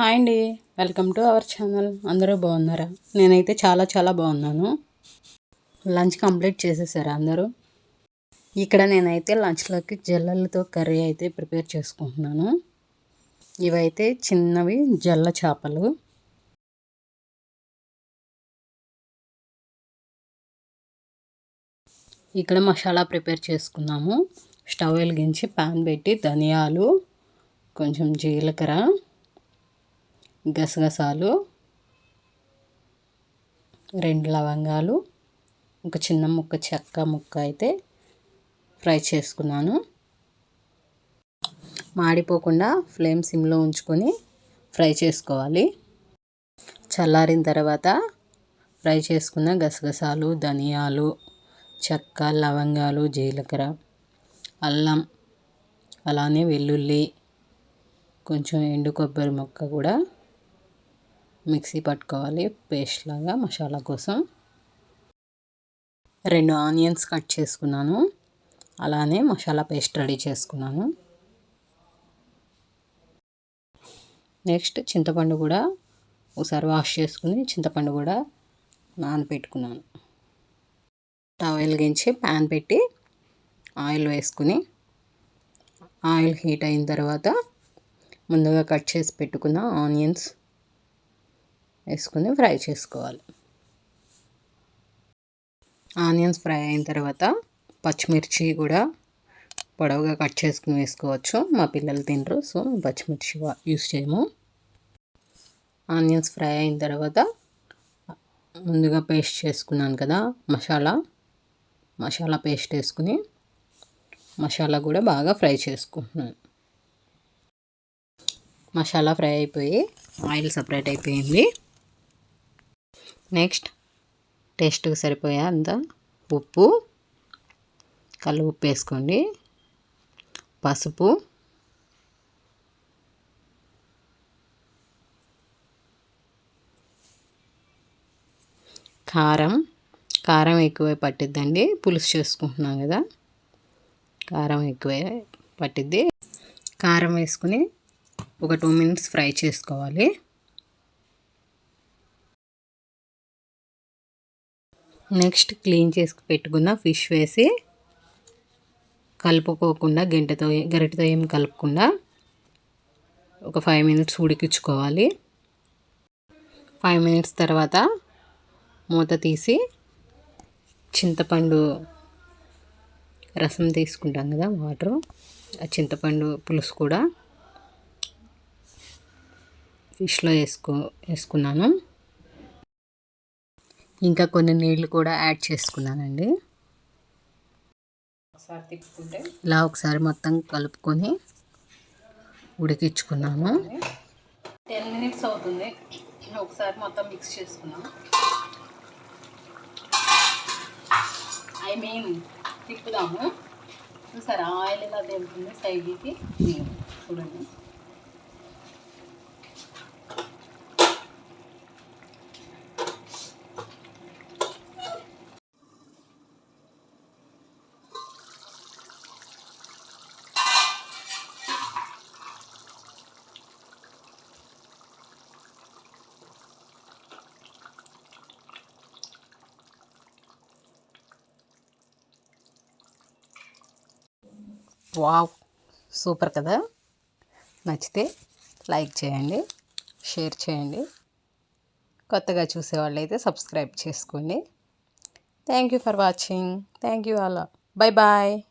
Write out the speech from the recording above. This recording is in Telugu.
హాయ్ అండి. Welcome to our channel. అందరూ బాగున్నారా? నేనైతే చాలా చాలా బాగున్నాను. లంచ్ కంప్లీట్ చేసేసారా అందరూ? ఇక్కడ నేనైతే లంచ్లోకి జల్లలతో కర్రీ అయితే ప్రిపేర్ చేసుకుంటున్నాను. ఇవైతే చిన్నవి జల్ల చేపలు. ఇక్కడ మసాలా ప్రిపేర్ చేసుకున్నాము. స్టవ్ వెలిగించి పాన్ పెట్టి ధనియాలు కొంచెం జీలకర్ర. గసగసాలు రెండు లవంగాలు ఒక చిన్న ముక్క చెక్క ముక్క అయితే ఫ్రై చేసుకున్నాను. మాడిపోకుండా ఫ్లేమ్ సిమ్లో ఉంచుకొని ఫ్రై చేసుకోవాలి. చల్లారిన తర్వాత ఫ్రై చేసుకున్న గసగసాలు ధనియాలు చెక్క లవంగాలు జీలకర్ర అల్లం అలానే వెల్లుల్లి కొంచెం ఎండు కొబ్బరి ముక్క కూడా మిక్సీ పట్టుకోవాలి పేస్ట్ లాగా మసాలా కోసం. రెండు ఆనియన్స్ కట్ చేసుకున్నాను. అలానే మసాలా పేస్ట్ రెడీ చేసుకున్నాను. నెక్స్ట్ చింతపండు కూడా ఒకసారి వాష్ చేసుకుని చింతపండు కూడా నానబెట్టుకున్నాను స్టవ్ వెలిగించి ప్యాన్ పెట్టి ఆయిల్ వేసుకుని ఆయిల్ హీట్ అయిన తర్వాత ముందుగా కట్ చేసి పెట్టుకున్న ఆనియన్స్ వేసుకుని ఫ్రై చేసుకోవాలి. ఆనియన్స్ ఫ్రై అయిన తర్వాత పచ్చిమిర్చి కూడా పొడవుగా కట్ చేసుకుని వేసుకోవచ్చు. మా పిల్లలు తినరు సో పచ్చిమిర్చి యూస్ చేయము. ఆనియన్స్ ఫ్రై అయిన తర్వాత ముందుగా పేస్ట్ చేసుకున్నాను కదా మసాలా. మసాలా పేస్ట్ వేసుకుని మసాలా కూడా బాగా ఫ్రై చేసుకుంటున్నాను. మసాలా ఫ్రై అయిపోయి ఆయిల్ సపరేట్ అయిపోయింది. నెక్స్ట్ టేస్ట్కి సరిపోయా అంత ఉప్పు. కళ్ళు ఉప్పు వేసుకోండి పసుపు. కారం. కారం ఎక్కువే పట్టిద్దండి. పులుసు చేసుకుంటున్నాం కదా. కారం ఎక్కువే పట్టిద్ది. కారం వేసుకుని ఒక టూ మినిట్స్ ఫ్రై చేసుకోవాలి. నెక్స్ట్ క్లీన్ చేసి పెట్టుకున్న ఫిష్ వేసి కలుపుకోకుండా గంటతో గరిటతో ఏం కలుపుకుండా ఒక ఫైవ్ మినిట్స్ ఉడికించుకోవాలి. ఫైవ్ మినిట్స్ తర్వాత మూత తీసి చింతపండు రసం తీసుకుంటాం కదా వాటర్. ఆ చింతపండు పులుసు కూడా ఫిష్లో వేసుకో వేసుకున్నాను. ఇంకా కొన్ని నీళ్ళు కూడా యాడ్ చేసుకున్నానండి. ఒకసారి తిప్పుకుంటే ఇలా ఒకసారి మొత్తం కలుపుకొని ఉడికించుకున్నాము టెన్ మినిట్స్ అవుతుంది. ఒకసారి మొత్తం మిక్స్ చేసుకున్నాం. ఐ మీన్ తిప్పుదాము. సరే ఆయిల్ ఇలా తెలుపుతుంది సైడ్కి? చూడండి. వావ్ సూపర్ కదా? నచ్చితే లైక్ చేయండి షేర్ చేయండి. కొత్తగా చూసేవాళ్ళు అయితే సబ్స్క్రైబ్ చేసుకోండి. Thank you for watching. Thank you all. Bye bye.